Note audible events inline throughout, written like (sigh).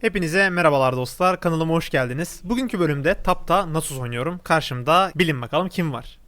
Hepinize merhabalar dostlar. Kanalıma hoş geldiniz. Bugünkü bölümde Tap'ta Nasus oynuyorum. Karşımda bilin bakalım kim var.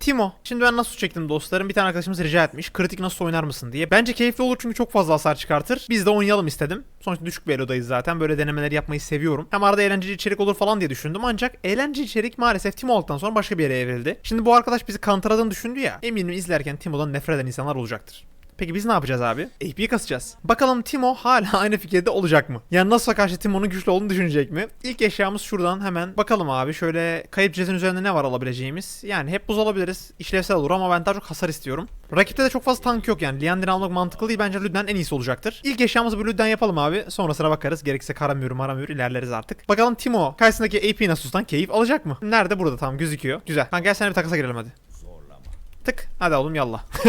Timo. Şimdi ben Nasus çektim dostlarım. Bir tane arkadaşımız rica etmiş. Kritik Nasus oynar mısın diye. Bence keyifli olur çünkü çok fazla hasar çıkartır. Biz de oynayalım istedim. Sonuçta düşük bir elodayız zaten. Böyle denemeleri yapmayı seviyorum. Hem arada eğlenceli içerik olur falan diye düşündüm. Ancak eğlenceli içerik maalesef Timo olduktan sonra başka bir yere evrildi. Şimdi bu arkadaş bizi kantaradığını düşündü ya. Eminim izlerken Timo'dan nefret eden insanlar olacaktır. Peki biz ne yapacağız abi? AP'yi kasacağız. Bakalım Timo hala aynı fikirde olacak mı? Yani nasıl karşı Timo'nun güçlü olduğunu düşünecek mi? İlk eşyamız şuradan hemen bakalım abi. Şöyle kayıp cezin üzerinde ne var alabileceğimiz? Yani hep buz alabiliriz. İşlevsel olur ama ben daha çok hasar istiyorum. Rakipte de çok fazla tank yok yani. Liandrin almak mantıklı değil. Bence Lüden en iyisi olacaktır. İlk eşyamızı bu Lüden yapalım abi. Sonrasına bakarız. Gerekirse karamür maramür ilerleriz artık. Bakalım Timo karşısındaki AP Nasus'tan keyif alacak mı? Nerede? Burada tamam gözüküyor. Güzel. Kanka gel sen bir takasa girelim hadi. Tık. Hadi oğlum yallah. (laughs)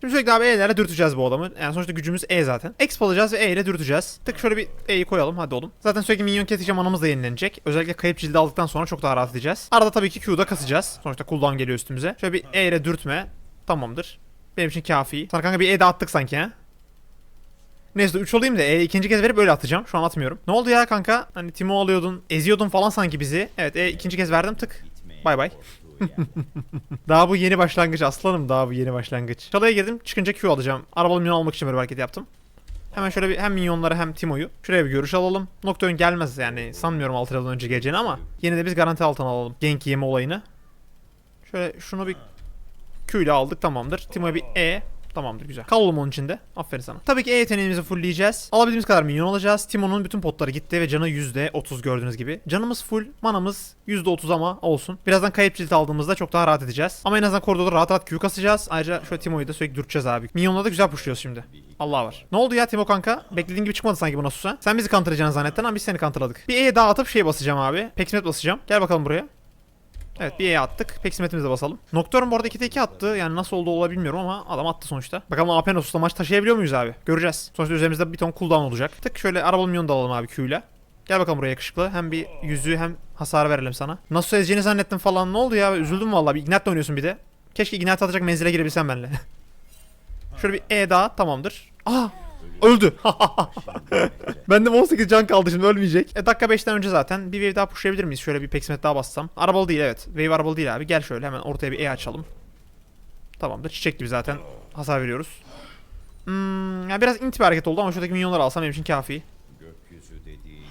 Şimdi sürekli abi E'lerle dürteceğiz bu adamı. Yani sonuçta gücümüz E zaten. Exp alacağız ve E ile dürteceğiz. Tık şöyle bir E'yi koyalım hadi oğlum. Zaten sürekli minyon keseceğim manamız da yenilenecek. Özellikle kayıp cildi aldıktan sonra çok daha rahat edeceğiz. Arada tabii ki Q'da kasacağız. Sonuçta cooldown geliyor üstümüze. Şöyle bir E ile dürtme. Tamamdır. Benim için kafi. Sana kanka bir E daha attık sanki ha. Neyse 3 olayım da E ikinci kez verip böyle atacağım. Şu an atmıyorum. Ne oldu ya kanka? Hani Timo alıyordun, eziyordun falan sanki bizi. Evet E ikinci kez verdim tık. Bay bay. (laughs) Daha bu yeni başlangıç aslanım daha bu yeni başlangıç. Çalaya girdim çıkınca Q alacağım. Arabalı minyon almak için böyle hareket yaptım. Hemen şöyle bir hem minyonları hem Timo'yu. Şuraya bir görüş alalım. Nocturne gelmez yani sanmıyorum 6 yıldan önce geleceğini ama yine de biz garanti altına alalım. Genk yeme olayını. Şöyle şunu bir Q ile aldık tamamdır. Timo'ya bir E. Tamamdır güzel. Kal oğlum onun içinde. Aferin sana. Tabii ki E yeteneğimizi fullleyeceğiz. Alabildiğimiz kadar minyon alacağız. Timo'nun bütün potları gitti ve canı %30 gördüğünüz gibi. Canımız full, manamız %30 ama olsun. Birazdan kayıp cilt aldığımızda çok daha rahat edeceğiz. Ama en azından koridorda rahat rahat Q kasacağız. Ayrıca şöyle Timo'yu da sürekli dürteceğiz abi. Minyonla da güzel pushluyoruz şimdi. Allah var. Ne oldu ya Timo kanka? Beklediğin gibi çıkmadı sanki bu Nasus'a. Sen bizi kantıracaksın zannettin ama biz seni kantırladık. Bir E daha atıp şey basacağım abi. Peksimet basacağım. Gel bakalım buraya. Evet bir E attık. Peksimetimize basalım. Nocturne bu arada 2'de 2 attı. Yani nasıl oldu olabilir bilmiyorum ama adam attı sonuçta. Bakalım AP Nasus'la maç taşıyabiliyor muyuz abi? Göreceğiz. Sonuçta üzerimizde bir ton cooldown olacak. Tık şöyle arabalı minyon da alalım abi Q. Gel bakalım buraya yakışıklı. Hem bir yüzüğü hem hasar verelim sana. Nasıl ezeceğini zannettim falan. Ne oldu ya? Üzüldüm vallahi. Bir Ignite oynuyorsun bir de. Keşke Ignite atacak menzile girebilsem benimle. (laughs) Şöyle bir E daha tamamdır. Aa! Öldü. (laughs) Bende 18 can kaldı şimdi ölmeyecek. E dakika 5'ten önce zaten bir wave daha pushlayabilir miyiz? Şöyle bir peksimet daha bassam. Arabalı değil evet. Wave arabalı değil abi. Gel şöyle hemen ortaya bir E açalım. Tamamdır. Çiçek gibi zaten hasar veriyoruz. Hmm, yani biraz inti bir hareket oldu ama şuradaki minyonları alsam benim için kafi. Gökyüzü dediğin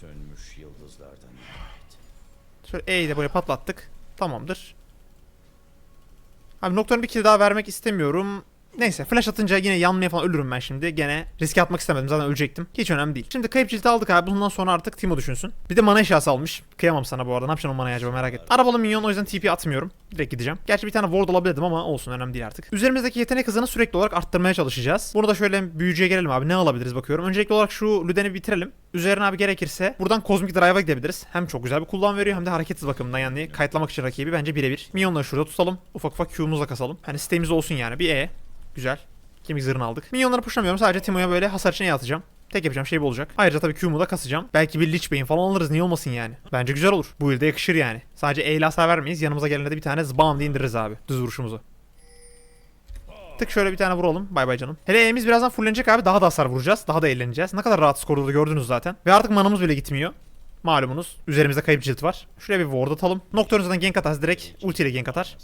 sönmüş yıldızlardan ibaret. Şöyle E'yi de böyle patlattık. Tamamdır. Abi Nocturne'a bir kill daha vermek istemiyorum. Neyse flash atınca yine yanmaya falan ölürüm ben şimdi. Gene riske atmak istemedim zaten ölecektim. Hiç önemli değil. Şimdi kayıp cilti aldık abi. Bundan sonra artık Timo düşünsün. Bir de mana eşyası almış. Kıyamam sana bu arada. Ne yapacaksın o manayı acaba merak ettim. Arabalı minyon o yüzden TP atmıyorum. Direkt gideceğim. Gerçi bir tane ward alabilirdim ama olsun önemli değil artık. Üzerimizdeki yetenek hızını sürekli olarak arttırmaya çalışacağız. Burada şöyle büyücüye gelelim abi. Ne alabiliriz bakıyorum. Öncelikli olarak şu Lüden'i bitirelim. Üzerine abi gerekirse buradan Cosmic Drive'a gidebiliriz. Hem çok güzel bir cooldown veriyor hem de hareketsiz bakımından yani kayıtlamak için rakibi bence birebir. Minyonları şurada tutalım. Ufak ufak Q'muzla kasalım. Hani sitemiz olsun yani. Bir E. Güzel. Kemik zırhını aldık. Minyonları pushlamıyorum. Sadece Timo'ya böyle hasar için E atacağım. Tek yapacağım şey bu olacak. Ayrıca tabii Q'mu da kasacağım. Belki bir Lich Bane falan alırız. Niye olmasın yani? Bence güzel olur. Bu ilde yakışır yani. Sadece E hasar vermeyiz. Yanımıza gelene de bir tane zbam diye indiririz abi. Düz vuruşumuzu. Tık şöyle bir tane vuralım. Bay bay canım. Hele E'miz birazdan fullenecek abi. Daha da hasar vuracağız. Daha da eğleneceğiz. Ne kadar rahat skorda da gördünüz zaten. Ve artık manamız bile gitmiyor. Malumunuz. Üzerimizde kayıp cilt var. Şuraya bir ward atalım. Nocturne zaten gank atarız. Direkt ulti ile gank atar.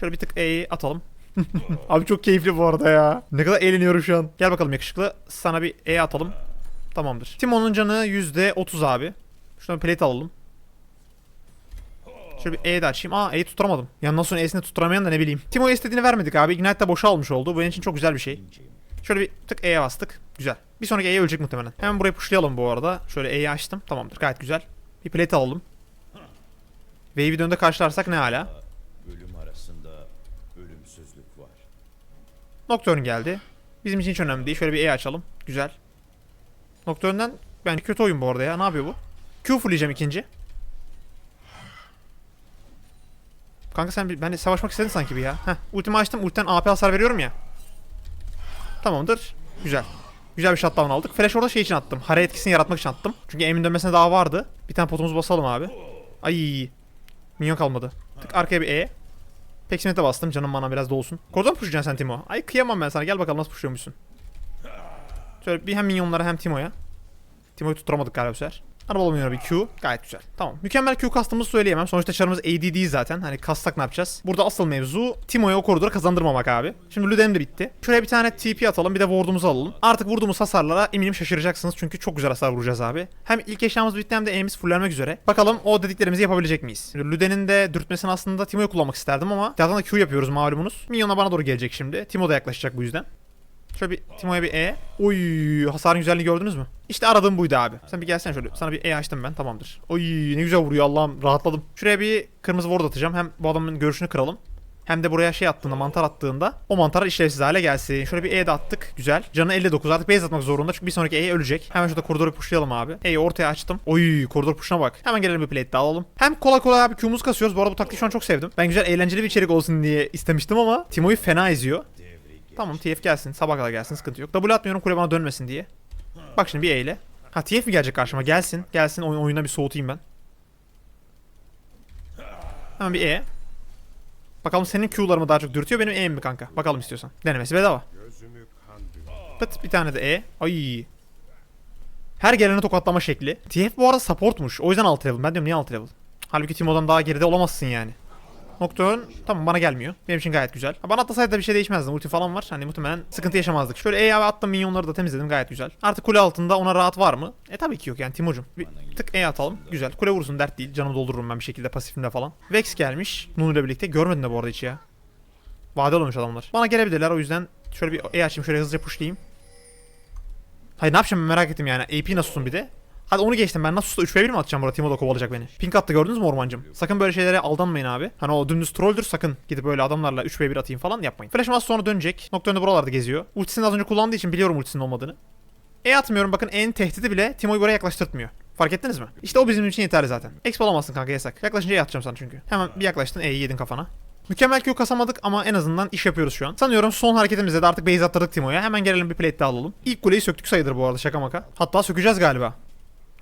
Şöyle bir tık E'yi atalım. (laughs) Abi çok keyifli bu arada ya. Ne kadar eğleniyorum şu an. Gel bakalım yakışıklı. Sana bir E atalım. Tamamdır. Timo'nun canı %30 abi. Şuradan plate alalım. Şöyle bir E de açayım. Aa E'yi tutturamadım. Yandan sonra E'sini tutturamayan da ne bileyim. Timo'ya istediğini vermedik abi. Ignite de boşa almış oldu. Bu benim için çok güzel bir şey. Şöyle bir tık E'ye bastık. Güzel. Bir sonraki E'ye ölecek muhtemelen. Hemen burayı pushlayalım bu arada. Şöyle E'yi açtım. Tamamdır. Gayet güzel. Bir plate alalım. Wave'i dönde karşılarsak ne hala? Nocturne geldi. Bizim için hiç önemli değil. Şöyle bir E açalım. Güzel. Nocturne'den bence kötü oyun bu arada ya. Ne yapıyor bu? Q fullleyeceğim ikinci. Kanka sen benimle savaşmak istedin sanki bir ya. Heh. Ultimi açtım. Ultiden AP hasar veriyorum ya. Tamamdır. Güzel. Güzel bir shutdown aldık. Flash orada şey için attım. Hara etkisini yaratmak için attım. Çünkü Emin dönmesine daha vardı. Bir tane potumuzu basalım abi. Ay. Minyon kalmadı. Tık arkaya bir E. Peksimet'e bastım canım bana biraz dolsun. Koridor mu pushayacaksın sen Timo? Ay kıyamam ben sana gel bakalım nasıl pushuyormuşsun. Şöyle bir hem minyonlara hem Timo'ya. Timo'yu tutturamadık galiba bu sefer. Araba olmuyor bir Q. Gayet güzel. Tamam. Mükemmel Q kastığımızı söyleyemem. Sonuçta çarımız AD değil zaten. Hani kastak ne yapacağız? Burada asıl mevzu Timo'ya o koridoru kazandırmamak abi. Şimdi Ludem de bitti. Şuraya bir tane TP atalım. Bir de ward'umuzu alalım. Artık vurduğumuz hasarlara eminim şaşıracaksınız. Çünkü çok güzel hasar vuracağız abi. Hem ilk eşyamız bitti hem de E'miz fullenmek üzere. Bakalım o dediklerimizi yapabilecek miyiz? Luden'in de dürtmesini aslında Timo'yu kullanmak isterdim ama zaten da Q yapıyoruz malumunuz. Minyon'a bana doğru gelecek şimdi. Timo da yaklaşacak bu yüzden. Şöyle bir Timo'ya bir E. Oy hasarın güzelliğini gördünüz mü? İşte aradığım buydu abi. Sen bir gelsene şöyle. Sana bir E açtım ben tamamdır. Oy ne güzel vuruyor Allah'ım rahatladım. Şuraya bir kırmızı ward atacağım. Hem bu adamın görüşünü kıralım. Hem de buraya şey attığında mantar attığında o mantar işlevsiz hale gelsin. Şöyle bir E de attık. Güzel. Canı 59 artık base atmak zorunda çünkü bir sonraki E ölecek. Hemen şurada koridoru pushlayalım abi. E'yi ortaya açtım. Oy koridor pushuna bak. Hemen gelelim bir plate daha alalım. Hem kolay kolay abi Q'muzu kasıyoruz. Bu arada bu taktiği şu an çok sevdim. Ben güzel eğlenceli bir içerik olsun diye istemiştim ama Timo'yu fena eziyor. Tamam TF gelsin. Sabah kadar gelsin sıkıntı yok. W atmıyorum kule bana dönmesin diye. Bak şimdi bir E ile. Ha TF mi gelecek karşıma? Gelsin. Gelsin oyun, oyuna bir soğutayım ben. Hemen bir E. Bakalım senin Q'larımı daha çok dürtüyor benim E'm mi kanka? Bakalım istiyorsan. Denemesi bedava. Pıt bir tane de E. Ay. Her geleni tokatlama şekli. TF bu arada supportmuş. O yüzden 6 level. Ben diyorum niye 6 level? Halbuki Timo'dan daha geride olamazsın yani. Nocturne tamam bana gelmiyor. Benim için gayet güzel. Ha, Bana atlasaydı da bir şey değişmezdi. Ulti falan var. Hani muhtemelen sıkıntı yaşamazdık. Şöyle E'ye attım minyonları da temizledim gayet güzel. Artık kule altında ona rahat var mı? E tabii ki yok yani Timur'cum. Bir tık E atalım. Güzel. Kule vursun dert değil. Canımı doldururum ben bir şekilde pasifimle falan. Vex gelmiş. Nunu ile birlikte. Görmedim de bu arada hiç ya. Vade olmuş adamlar. Bana gelebilirler o yüzden şöyle bir E açayım şöyle hızlıca pushlayayım. Hayır ne yapacağım merak ettim yani. AP Nasus'un bir de. Hadi onu geçtim ben Nasus'ta 3v1 mi atacağım burada Timo da kovalayacak beni. Pink attı gördünüz mü ormancım? Sakın böyle şeylere aldanmayın abi. Hani o dümdüz trolldür sakın gidip böyle adamlarla 3v1 atayım falan yapmayın. Flash'ım az sonra dönecek. Nokta önünde buralarda geziyor. Ultisini az önce kullandığı için biliyorum ultisinin olmadığını. E atmıyorum bakın en tehdidi bile Timo'yu buraya yaklaştırtmıyor. Fark ettiniz mi? İşte o bizim için yeterli zaten. Exp olamazsın kanka yasak. Yaklaşınca E atacağım sana çünkü. Hemen bir yaklaştın E'yi yedin kafana. Mükemmel Q kasamadık ama en azından iş yapıyoruz şu an. Sanıyorum son hareketimizde de artık base attırdık Timo'ya. Hemen gelelim bir plate daha alalım. İlk kuleyi söktük sayılır bu arada şaka maka. Hatta sökeceğiz galiba.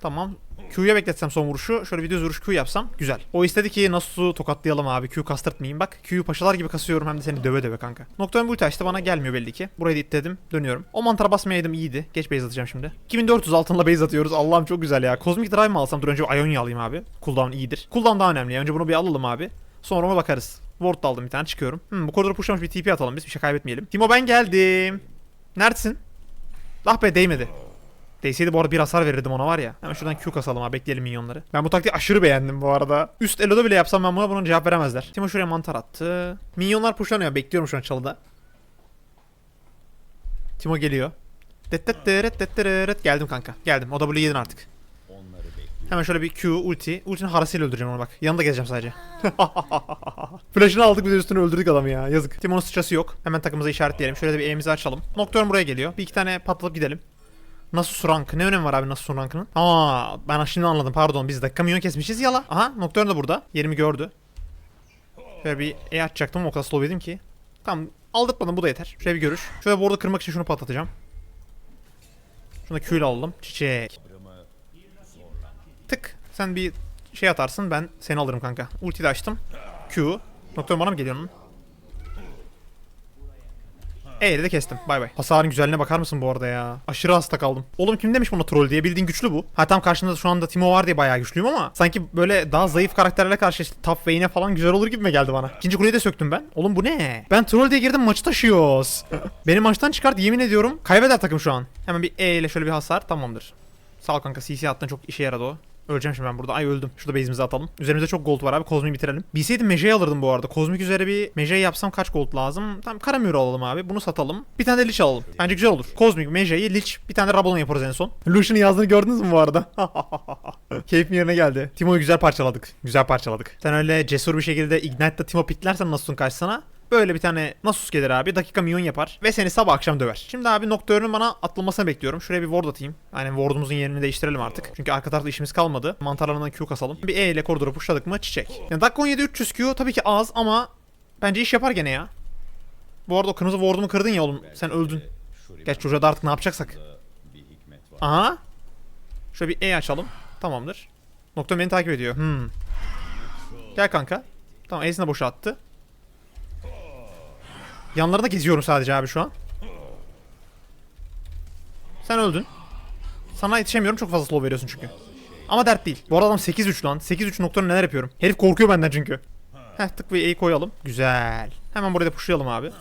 Tamam. Q'ya bekletsem son vuruşu. Şöyle bir düz vuruş Q yapsam. Güzel. O istedi ki Nasus'u tokatlayalım abi. Q kastırtmayayım. Bak Q'yu paşalar gibi kasıyorum hem de seni döve döve kanka. Nokta ulti açtı bana gelmiyor belli ki. Burayı da itledim. Dönüyorum. O mantara basmayaydım iyiydi. Geç base atacağım şimdi. 2400 altınla base atıyoruz. Allah'ım çok güzel ya. Cosmic Drive mı alsam? Dur önce Ionia alayım abi. Cooldown iyidir. Cooldown daha önemli. Önce bunu bir alalım abi. Sonra ona bakarız. Ward aldım bir tane çıkıyorum. Hmm, bu koridoru pushlamış bir TP atalım biz. Bir şey kaybetmeyelim. Timo ben geldim. Neredesin? Ah be değmedi. Değseydi bu arada bir hasar verirdim ona var ya. Hemen şuradan Q kasalım abi bekleyelim minyonları. Ben bu taktiği aşırı beğendim bu arada. Üst eloda bile yapsam ben buna bunun cevap veremezler. Timo şuraya mantar attı. Minyonlar pushlanıyor. Bekliyorum şu an çalıda. Timo geliyor. Dettettet dettettet. Geldim kanka. Geldim. O W yedin artık. Hemen şöyle bir Q ulti. Ultinin harasıyla öldüreceğim onu bak. Yanında gezeceğim sadece. (laughs) Flash'ını aldık bir de üstüne öldürdük adamı ya. Yazık. Timo'nun sıçrası yok. Hemen takımımıza işaretleyelim. Şöyle de bir E'mizi açalım. Nocturne buraya geliyor. Bir iki tane patlatıp gidelim. Nasus rank. Ne önemi var abi Nasus rankının? Aa ben şimdi anladım pardon. Biz dakika milyon kesmişiz yala. Aha Nocturne de burada. Yerimi gördü. Şöyle bir E açacaktım o kadar slow yedim ki. Tamam aldırtmadım bu da yeter. Şöyle bir görüş. Şöyle bu arada kırmak için şunu patlatacağım. Şunu da ile alalım. Çiçek. Tık. Sen bir şey atarsın ben seni alırım kanka. Ulti de açtım. Q. Nokta bana mı geliyor onun? E'yle de kestim. Bay bay. Hasarın güzelliğine bakar mısın bu arada ya? Aşırı hasta kaldım. Oğlum kim demiş buna troll diye bildiğin güçlü bu. Ha tam karşında şu anda Timo var diye bayağı güçlüyüm ama sanki böyle daha zayıf karakterlerle karşı işte top Vayne'e falan güzel olur gibi mi geldi bana? İkinci kuleyi de söktüm ben. Oğlum bu ne? Ben troll diye girdim maçı taşıyoruz. Beni maçtan çıkart yemin ediyorum. Kaybeder takım şu an. Hemen bir E ile şöyle bir hasar tamamdır. Sağ ol kanka CC attın çok işe yaradı o. Öleceğim şimdi ben burada. Ay öldüm. Şurada base'imizi atalım. Üzerimizde çok gold var abi. Kozmik'i bitirelim. Bilseydim Meja'yı alırdım bu arada. Kozmik üzere bir Meja'yı yapsam kaç gold lazım? Tamam Karamür alalım abi. Bunu satalım. Bir tane de Lich alalım. Bence güzel olur. Kozmik, Meja'yı, Lich. Bir tane de Rabadon yaparız en son. Lucian'ın yazdığını gördünüz mü bu arada? (laughs) Keyfim yerine geldi. Timo'yu güzel parçaladık. Güzel parçaladık. Sen öyle cesur bir şekilde Ignite'da Timo pitlersen Nasus'un karşısına Böyle bir tane Nasus gelir abi. Dakika milyon yapar. Ve seni sabah akşam döver. Şimdi abi Nocturne'ün bana atılmasını bekliyorum. Şuraya bir ward atayım. Aynen ward'umuzun yerini değiştirelim artık. Çünkü arka tarafta işimiz kalmadı. Mantarlarından Q kasalım. Bir E ile koridoru pushladık mı çiçek. Yani dakika 17 300 Q tabii ki az ama bence iş yapar gene ya. Bu arada o kırmızı ward'umu kırdın ya oğlum. Sen öldün. Geç çocuğa da artık ne yapacaksak. Aha. Şöyle bir E açalım. Tamamdır. Nokta beni takip ediyor. Hmm. Gel kanka. Tamam E'sini boşa attı. Yanlarında geziyorum sadece abi şu an. Sen öldün. Sana yetişemiyorum çok fazla slow veriyorsun çünkü. Ama dert değil. Bu arada adam 8-3 lan. 8-3 noktanın neler yapıyorum. Herif korkuyor benden çünkü. Heh tık ve E'yi koyalım. Güzel. Hemen buraya da abi.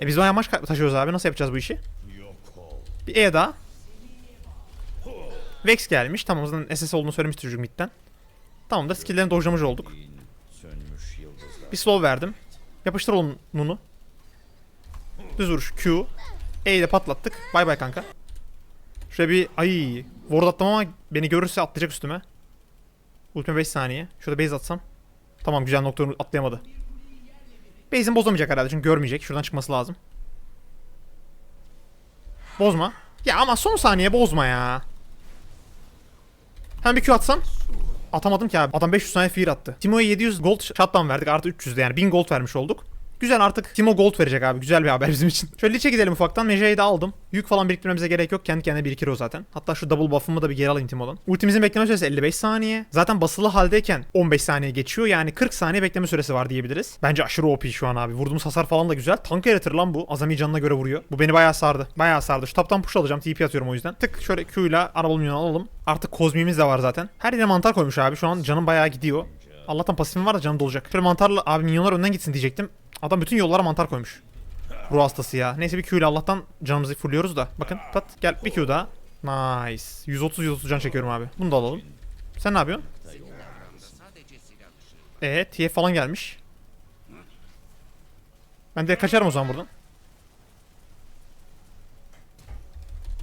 E biz bayağı maç taşıyoruz abi. Nasıl yapacağız bu işi? Bir E daha. Vex gelmiş. Tamam o zaman SS olduğunu söylemişti çocuk midden. Tamam da skill'lerini dojlamış olduk. Bir slow verdim. Yapıştır oğlum Nunu. Düz vuruş Q. E ile patlattık. Bay bay kanka. Şöyle bir ay ward attım ama beni görürse atlayacak üstüme. Ultime 5 saniye. Şurada base atsam. Tamam güzel nokta atlayamadı. Base'ini bozamayacak herhalde çünkü görmeyecek. Şuradan çıkması lazım. Bozma. Ya ama son saniye bozma ya. Hem bir Q atsam. Atamadım ki abi. Adam 500 tane fear attı. Timo'ya 700 gold shutdown verdik. Artı 300'de yani 1000 gold vermiş olduk. Güzel artık Timo gold verecek abi. Güzel bir haber bizim için. (laughs) Şöyle liçe gidelim ufaktan. Meja'yı da aldım. Yük falan biriktirmemize gerek yok. Kendi kendine birikir o zaten. Hatta şu double buff'ımı da bir geri alayım Timo'dan. Ultimizin bekleme süresi 55 saniye. Zaten basılı haldeyken 15 saniye geçiyor. Yani 40 saniye bekleme süresi var diyebiliriz. Bence aşırı OP şu an abi. Vurduğumuz hasar falan da güzel. Tank yaratır lan bu. Azami canına göre vuruyor. Bu beni bayağı sardı. Bayağı sardı. Şu taptan push alacağım. TP atıyorum o yüzden. Tık şöyle Q ile araba alalım. Artık kozmimiz de var zaten. Her yere mantar koymuş abi. Şu an canım bayağı gidiyor. Allah'tan pasifim var da canım dolacak. Şöyle mantarla abi minyonlar önden gitsin diyecektim. Adam bütün yollara mantar koymuş. Ruh hastası ya. Neyse bir Q ile Allah'tan canımızı fulluyoruz da. Bakın tat gel bir Q daha. Nice. 130 130 can çekiyorum abi. Bunu da alalım. Sen ne yapıyorsun? Ee, TF falan gelmiş. Ben de kaçarım o zaman buradan.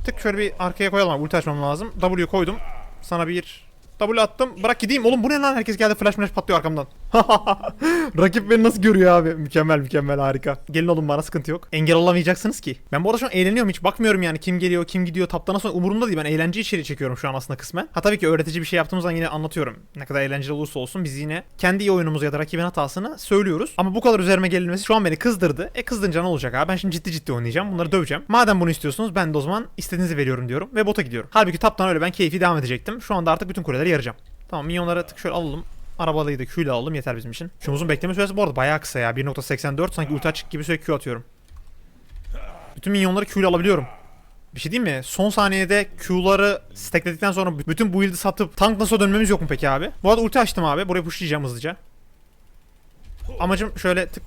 Tık şöyle bir arkaya koyalım abi. Ulti açmam lazım. W koydum. Sana bir W attım. Bırak gideyim. Oğlum bu ne lan? Herkes geldi flash flash patlıyor arkamdan. (laughs) Rakip beni nasıl görüyor abi? Mükemmel mükemmel harika. Gelin oğlum bana sıkıntı yok. Engel olamayacaksınız ki. Ben bu arada şu an eğleniyorum hiç bakmıyorum yani kim geliyor kim gidiyor taptan nasıl umurumda değil. Ben eğlence içeriği çekiyorum şu an aslında kısmen. Ha tabii ki öğretici bir şey yaptığımız zaman yine anlatıyorum. Ne kadar eğlenceli olursa olsun biz yine kendi iyi oyunumuzu ya da rakibin hatasını söylüyoruz. Ama bu kadar üzerime gelinmesi şu an beni kızdırdı. E kızdınca ne olacak abi? Ben şimdi ciddi ciddi oynayacağım. Bunları döveceğim. Madem bunu istiyorsunuz ben de o zaman istediğinizi veriyorum diyorum ve bota gidiyorum. Halbuki taptan öyle ben keyfi devam edecektim. Şu anda artık bütün kuleleri yarayacağım. Tamam minyonları tık şöyle alalım. Arabalıyı da Q alalım yeter bizim için. Şumuzun bekleme süresi bu arada bayağı kısa ya. 1.84 sanki ulti açık gibi sürekli Q atıyorum. Bütün minyonları Q alabiliyorum. Bir şey diyeyim mi? Son saniyede Q'ları stackledikten sonra bütün build'i satıp tank nasıl dönmemiz yok mu peki abi? Bu arada ulti açtım abi. Buraya pushlayacağım hızlıca. Amacım şöyle tık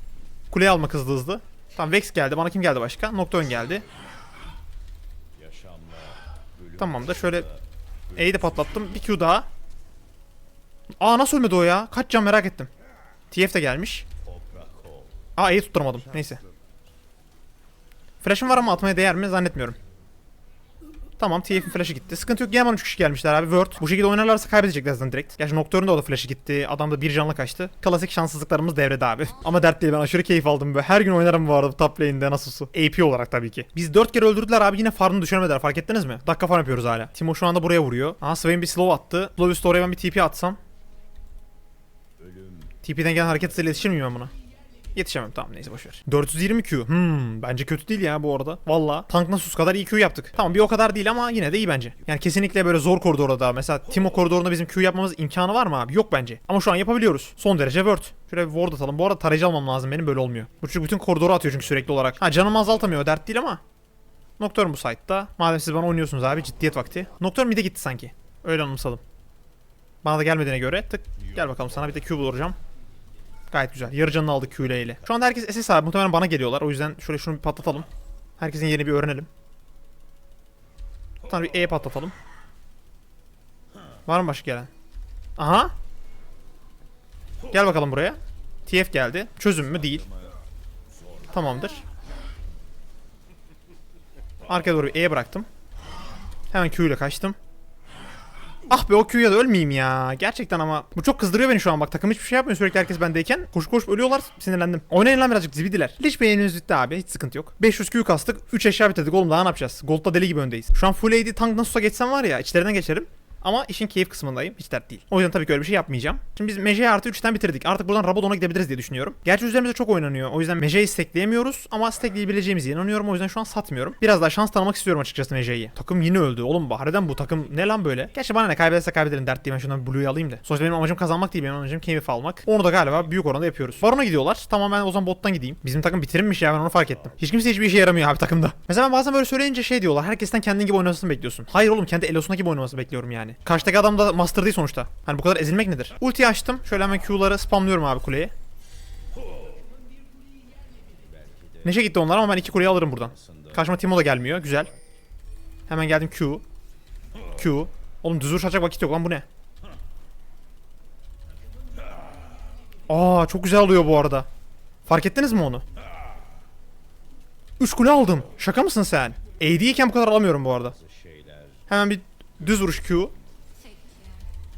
kuleye almak hızlı hızlı. Tamam Vex geldi. Bana kim geldi başka? Nocturne geldi. Tamam da şöyle E'yi de patlattım. Bir Q daha. Aa nasıl ölmedi o ya? Kaç can merak ettim. TF de gelmiş. Aa E'yi tutturamadım. Neyse. Flash'ım var ama atmaya değer mi zannetmiyorum. Tamam TF'in flash'ı gitti. Sıkıntı yok. Yaman 3 kişi gelmişler abi. Word. Bu şekilde oynarlarsa kaybedecekler zaten direkt. Gerçi Nocturne'un da o da flash'ı gitti. Adam da bir canla kaçtı. Klasik şanssızlıklarımız devrede abi. (laughs) ama dert değil ben aşırı keyif aldım böyle. Her gün oynarım bu arada top lane'de nasılsa. AP olarak tabii ki. Biz 4 kere öldürdüler abi yine farmını düşüremediler fark ettiniz mi? Dakika farm yapıyoruz hala. Timo şu anda buraya vuruyor. Aha Swain bir slow attı. Slow üstü oraya ben bir TP atsam. TP'den gelen hareket hızıyla yetişir miyim ben buna? Yetişemem tamam neyse boşver. 420 Q. Hmm bence kötü değil ya bu arada. Valla tank Nasus kadar iyi Q yaptık. Tamam bir o kadar değil ama yine de iyi bence. Yani kesinlikle böyle zor koridorda da mesela Timo koridorunda bizim Q yapmamız imkanı var mı abi? Yok bence. Ama şu an yapabiliyoruz. Son derece word. Şöyle bir ward atalım. Bu arada tarayıcı almam lazım benim böyle olmuyor. Bu çocuk bütün koridoru atıyor çünkü sürekli olarak. Ha canımı azaltamıyor dert değil ama. Nocturne bu site'da. Madem siz bana oynuyorsunuz abi ciddiyet vakti. Nocturne mid'e gitti sanki. Öyle anımsadım. Bana da gelmediğine göre tık gel bakalım sana bir de Q bulacağım. Gayet güzel. Yarı canını aldık Q ile. Şu anda herkes SS abi. Muhtemelen bana geliyorlar. O yüzden şöyle şunu bir patlatalım. Herkesin yerini bir öğrenelim. Tane bir E patlatalım. Var mı başka gelen? Aha. Gel bakalım buraya. TF geldi. Çözüm mü? Değil. Tamamdır. Arkaya doğru bir E bıraktım. Hemen Q ile kaçtım. Ah be o Q'ya da ölmeyeyim ya. Gerçekten ama bu çok kızdırıyor beni şu an. Bak takım hiçbir şey yapmıyor sürekli herkes bendeyken. Koşup koşup ölüyorlar. Sinirlendim. Oynayın lan birazcık zibidiler. Hiç beğeniniz bitti abi. Hiç sıkıntı yok. 500 Q kastık. 3 eşya bitirdik oğlum daha ne yapacağız? Gold'da deli gibi öndeyiz. Şu an full AD tank Nasus'a geçsem var ya içlerinden geçerim. Ama işin keyif kısmındayım. Hiç dert değil. O yüzden tabii ki öyle bir şey yapmayacağım. Şimdi biz Meje'yi artı 3'ten bitirdik. Artık buradan Rabadon'a gidebiliriz diye düşünüyorum. Gerçi üzerimize çok oynanıyor. O yüzden Meje'yi stackleyemiyoruz. Ama stackleyebileceğimize inanıyorum. O yüzden şu an satmıyorum. Biraz daha şans tanımak istiyorum açıkçası Meje'yi. Takım yine öldü. Oğlum harbiden bu takım ne lan böyle? Gerçi bana ne kaybederse kaybedelim dert değil. Ben şundan Blue'yu alayım da. Sonuçta benim amacım kazanmak değil. Benim amacım keyif almak. Onu da galiba büyük oranda yapıyoruz. Baron'a gidiyorlar. Tamam ben o zaman bottan gideyim. Bizim takım bitirilmiş ya ben onu fark ettim. Hiç kimse hiçbir işe yaramıyor abi takımda. Mesela ben bazen böyle söyleyince şey diyorlar. Herkesten kendin gibi oynamasını bekliyorsun. Hayır oğlum kendi elosuna gibi oynamasını bekliyorum yani. Karşıdaki adam da master değil sonuçta. Hani bu kadar ezilmek nedir? Ultiyi açtım. Şöyle hemen Q'ları spamlıyorum abi kuleye. Neşe gitti onlar ama ben iki kuleyi alırım buradan. Karşıma Timo da gelmiyor. Güzel. Hemen geldim Q. Q. Oğlum düz vuruş atacak vakit yok lan bu ne? Aa çok güzel oluyor bu arada. Fark ettiniz mi onu? 3 kule aldım. Şaka mısın sen? AD iken bu kadar alamıyorum bu arada. Hemen bir düz vuruş Q.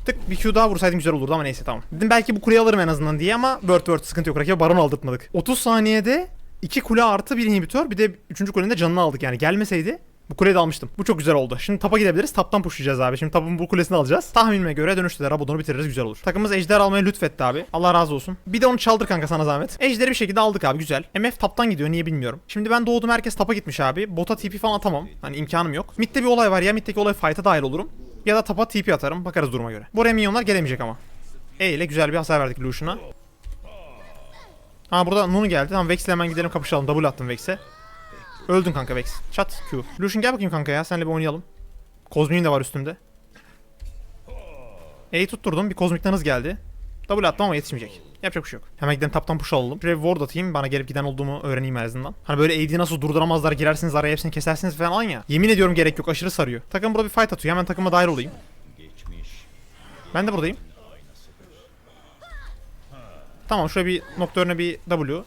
Tık bir Q daha vursaydım güzel olurdu ama neyse tamam. Dedim belki bu kuleyi alırım en azından diye ama word word sıkıntı yok. Rakibe baron aldırtmadık. 30 saniyede 2 kule artı bir inhibitor bir de 3. kulenin de canını aldık yani. Gelmeseydi bu kuleyi de almıştım. Bu çok güzel oldu. Şimdi tapa gidebiliriz. Taptan pushlayacağız abi. Şimdi tapın bu kulesini alacağız. Tahminime göre dönüşte de Rabadon'u bitiririz. Güzel olur. Takımımız ejder almayı lütfetti abi. Allah razı olsun. Bir de onu çaldır kanka sana zahmet. Ejderi bir şekilde aldık abi. Güzel. MF taptan gidiyor. Niye bilmiyorum. Şimdi ben doğdum herkes tapa gitmiş abi. Bota TP falan atamam. Hani imkanım yok. Mid'de bir olay var ya. Mid'deki olay fight'a dahil olurum. Ya da tapa TP atarım. Bakarız duruma göre. Buraya minyonlar gelemeyecek ama. E ile güzel bir hasar verdik Lucian'a. Ha burada Nunu geldi. Tamam Vex'le hemen gidelim kapışalım. Double attım Vex'e. Öldün kanka Vex. Çat Q. Lucian gel bakayım kanka ya. Seninle bir oynayalım. Kozmik'in de var üstümde. E'yi tutturdum. Bir kozmikten hız geldi. Double attım ama yetişmeyecek. Yapacak bir şey yok. Hemen gidelim taptan push alalım. Şuraya ward atayım. Bana gelip giden olduğumu öğreneyim en azından. Hani böyle AD'yi nasıl durduramazlar girersiniz araya hepsini kesersiniz falan ya. Yemin ediyorum gerek yok. Aşırı sarıyor. Takım burada bir fight atıyor. Hemen takıma dahil olayım. Ben de buradayım. Tamam şöyle bir nokta önüne bir W.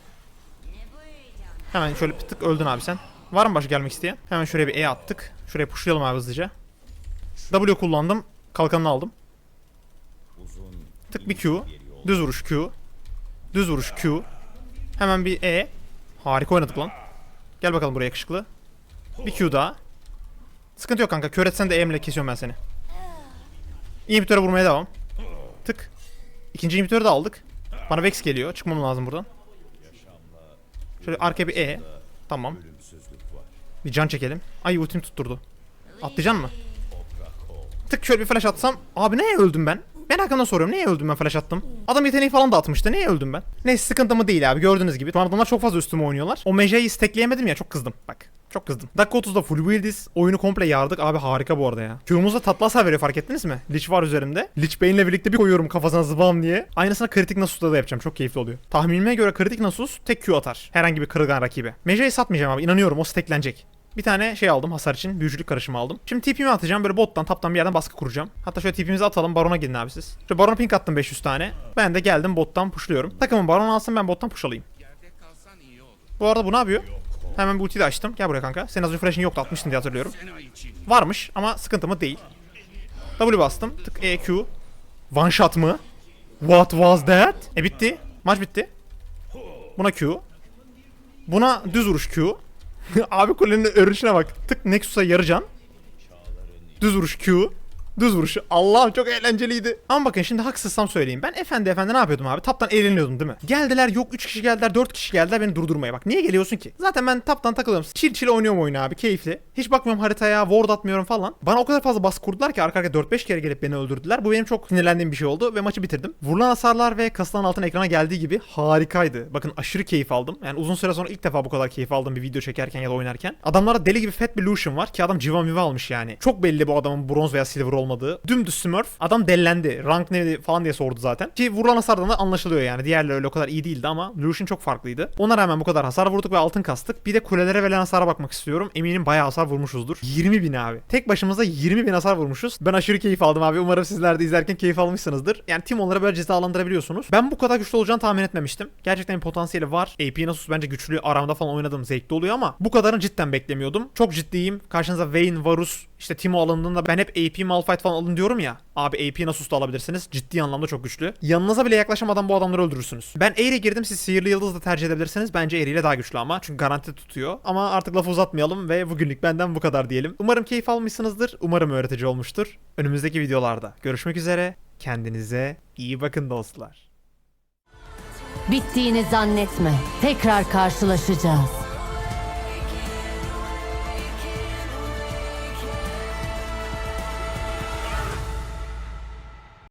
Hemen şöyle bir tık öldün abi sen. Var mı başka gelmek isteyen? Hemen şuraya bir E attık. Şuraya pushlayalım abi hızlıca. W kullandım. Kalkanını aldım. Tık bir Q. Düz vuruş Q. Düz vuruş Q. Hemen bir E. Harika oynadık lan. Gel bakalım buraya yakışıklı. Bir Q daha. Sıkıntı yok kanka. Kör etsen de E'mle kesiyorum ben seni. İnhibitöre vurmaya devam. Tık. İkinci inhibitörü de aldık. Bana Vex geliyor. Çıkmam lazım buradan. Şöyle arkaya bir E. Tamam. Bir can çekelim. Ay ultim tutturdu. Atlayacaksın mı? Tık şöyle bir flash atsam. Abi neye öldüm ben? Merakımdan soruyorum. Neye öldüm ben flash attım? Adam yeteneği falan da atmıştı. Neye öldüm ben? Neyse sıkıntımı değil abi. Gördüğünüz gibi. Adamlar çok fazla üstüme oynuyorlar. O Meja'yı stackleyemedim ya. Çok kızdım. Bak. Çok kızdım. Dakika 30'da full buildiz. Oyunu komple yardık. Abi harika bu arada ya. Q'muzda tatlı hasar veriyor fark ettiniz mi? Lich var üzerimde. Lich Bane'le birlikte bir koyuyorum kafasına zıbam diye. Aynısını kritik Nasus'ta da yapacağım. Çok keyifli oluyor. Tahminime göre kritik Nasus tek Q atar. Herhangi bir kırılgan rakibe. Meja'yı satmayacağım abi. İnanıyorum o stacklenecek. Bir tane şey aldım hasar için. Büyücülük karışımı aldım. Şimdi TP'mi atacağım. Böyle bottan taptan bir yerden baskı kuracağım. Hatta şöyle TP'mizi atalım. Barona gidin abi siz. Şöyle barona pink attım 500 tane. Ben de geldim bottan pushluyorum. Takımın baron alsın ben bottan push alayım. Bu arada bu ne yapıyor? Hemen bir ultiyi de açtım. Gel buraya kanka. Senin az önce flash'in yoktu atmıştın diye hatırlıyorum. Varmış ama sıkıntı mı değil. W bastım. Tık EQ. One shot mı? What was that? E bitti. Maç bitti. Buna Q. Buna düz vuruş Q. Abi kulenin örüşüne bak. Tık Nexus'a yarıcan. Düz vuruş Q. Düz vuruşu. Allah'ım çok eğlenceliydi. Ama bakın şimdi haksızsam söyleyeyim. Ben efendi efendi ne yapıyordum abi? Taptan eğleniyordum değil mi? Geldiler yok 3 kişi geldiler 4 kişi geldiler beni durdurmaya bak. Niye geliyorsun ki? Zaten ben taptan takılıyorum. Chill chill oynuyorum oyunu abi keyifli. Hiç bakmıyorum haritaya ward atmıyorum falan. Bana o kadar fazla baskı kurdular ki arka arkaya 4-5 kere gelip beni öldürdüler. Bu benim çok sinirlendiğim bir şey oldu ve maçı bitirdim. Vurulan hasarlar ve kasılan altın ekrana geldiği gibi harikaydı. Bakın aşırı keyif aldım. Yani uzun süre sonra ilk defa bu kadar keyif aldım bir video çekerken ya da oynarken. Adamlarda deli gibi fat bir Lucian var ki adam civa miva almış yani. Çok belli bu adamın bronz veya silver olmadığı. Dümdüz Smurf. Adam dellendi. Rank ne falan diye sordu zaten. Ki vurulan hasardan da anlaşılıyor yani. Diğerleri öyle o kadar iyi değildi ama Lucian çok farklıydı. Ona rağmen bu kadar hasar vurduk ve altın kastık. Bir de kulelere verilen hasara bakmak istiyorum. Eminim bayağı hasar vurmuşuzdur. 20 bin abi. Tek başımıza 20 bin hasar vurmuşuz. Ben aşırı keyif aldım abi. Umarım sizler de izlerken keyif almışsınızdır. Yani tim onları böyle cezalandırabiliyorsunuz. Ben bu kadar güçlü olacağını tahmin etmemiştim. Gerçekten potansiyeli var. AP Nasus bence güçlü. Aramda falan oynadığım zevkli oluyor ama bu kadarını cidden beklemiyordum. Çok ciddiyim. Karşınıza Vayne, Varus, işte Timo alındığında ben hep AP Malphite fight falan alın diyorum ya. Abi AP Nasus da alabilirsiniz. Ciddi anlamda çok güçlü. Yanınıza bile yaklaşamadan bu adamları öldürürsünüz. Ben Air'e girdim siz Sihirli Yıldız da tercih edebilirsiniz. Bence Air ile daha güçlü ama. Çünkü garanti tutuyor. Ama artık lafı uzatmayalım ve bugünlük benden bu kadar diyelim. Umarım keyif almışsınızdır. Umarım öğretici olmuştur. Önümüzdeki videolarda görüşmek üzere. Kendinize iyi bakın dostlar. Bittiğini zannetme. Tekrar karşılaşacağız.